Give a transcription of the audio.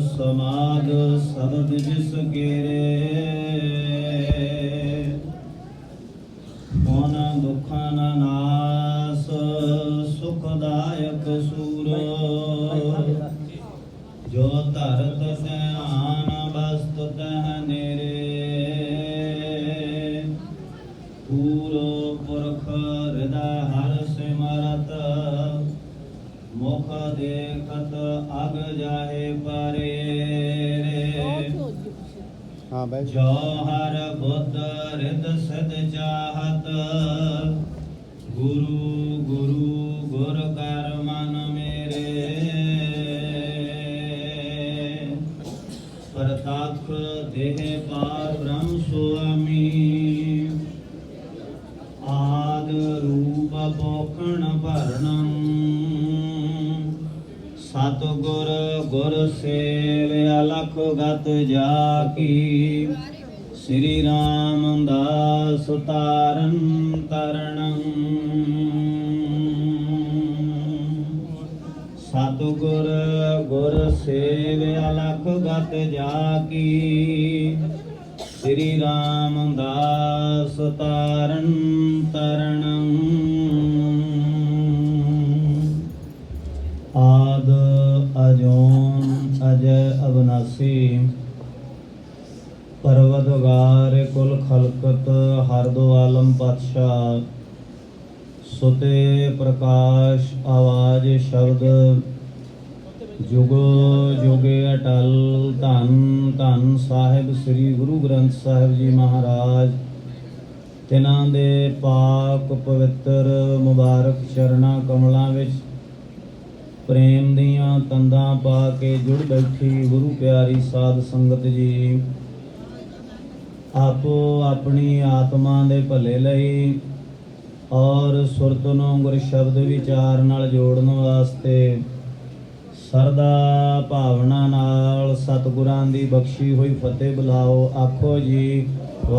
ਸਮਾਦ ਸਬਦ ਜਿਸ ਕੇਰੇ ਮਨ ਦੁਖਨ ਨਾਸ, ਸੁਖਦਾਇਕ ਸੂਰ। ਜੋ ਧਰਤ ਧਿਆਨ ਬਸਤ ਤਹ ਨੇਰੇ। ਪੂਰੋ ਪੁਰਖ ਹਿਰਦਾ ਹਰ ਸਿਮਰਤ ਮੁਖ ਦੇਖਤ ਅਗ ਜਾਹੇ ਪਰੇ ਹਾਂ ਬਾਈ ਜੋ। ਹਰ ਬੁੱਧ ਰਿਦ ਸਦ ਚਾਹਤ। ਗੁਰੂ ਗੁਰੂ ਗੁਰ ਕਰ ਮਨ ਮੇਰੇ। ਪ੍ਰਤੱਖ ਦੇਹ ਪਾਰ ਬ੍ਰਹਮ ਸੁਆਮੀ। ਆਦ ਰੂਪ ਪੋਖਣ ਭਰਣੰ ਸਤ ਗੁਰ ਗੁਰ ਸੇਵ ਅਲਖ ਗਤ ਜਾ ਕੀ ਸ੍ਰੀ ਰਾਮ ਦਾਸ ਤਾਰਨ। ਤਰਣੰ ਸਤ ਗੁਰ ਗੁਰ ਸੇਵ ਅਲਖ ਗਤ ਜਾ ਕੀ ਸ੍ਰੀ ਰਾਮ ਦਾਸ ਤਾਰਨ। ਤਰਣੰ ਆਦ ਅਜੋਨ ਅਜੈ ਅਬਨਾਸੀ। ਪਰਵਤਗਾਰ ਕੁਲ ਖਲਕਤ ਹਰ ਦੋ ਆਲਮ ਪਾਤਸ਼ਾਹ। ਸੁਤੇ ਪ੍ਰਕਾਸ਼ ਆਵਾਜ਼ ਸ਼ਬਦ। ਜੁਗੋ ਜੁਗੇ ਅਟਲ ਧੰਨ ਧੰਨ ਸਾਹਿਬ ਸ੍ਰੀ ਗੁਰੂ ਗ੍ਰੰਥ ਸਾਹਿਬ ਜੀ ਮਹਾਰਾਜ। ਤਿਨਾਂ ਦੇ ਪਾਕ ਪਵਿੱਤਰ ਮੁਬਾਰਕ ਚਰਣਾ ਕਮਲਾਂ ਵਿੱਚ ਪ੍ਰੇਮ ਦੀਆਂ ਤੰਦਾਂ ਪਾ ਕੇ ਜੁੜ ਬੈਠੀ ਗੁਰੂ ਪਿਆਰੀ ਸਾਧ ਸੰਗਤ ਜੀ। ਆਪੋ ਆਪਣੀ ਆਤਮਾ ਦੇ ਭਲੇ ਲਈ ਔਰ ਸੁਰਤ ਨੂੰ ਗੁਰ ਸ਼ਬਦ ਵਿਚਾਰ ਨਾਲ ਜੋੜਨ ਵਾਸਤੇ ਸਰਦਾ ਭਾਵਨਾ ਨਾਲ ਸਤਿਗੁਰਾਂ ਦੀ ਬਖਸ਼ੀ ਹੋਈ ਫਤਿਹ ਬੁਲਾਓ। ਆਖੋ ਜੀ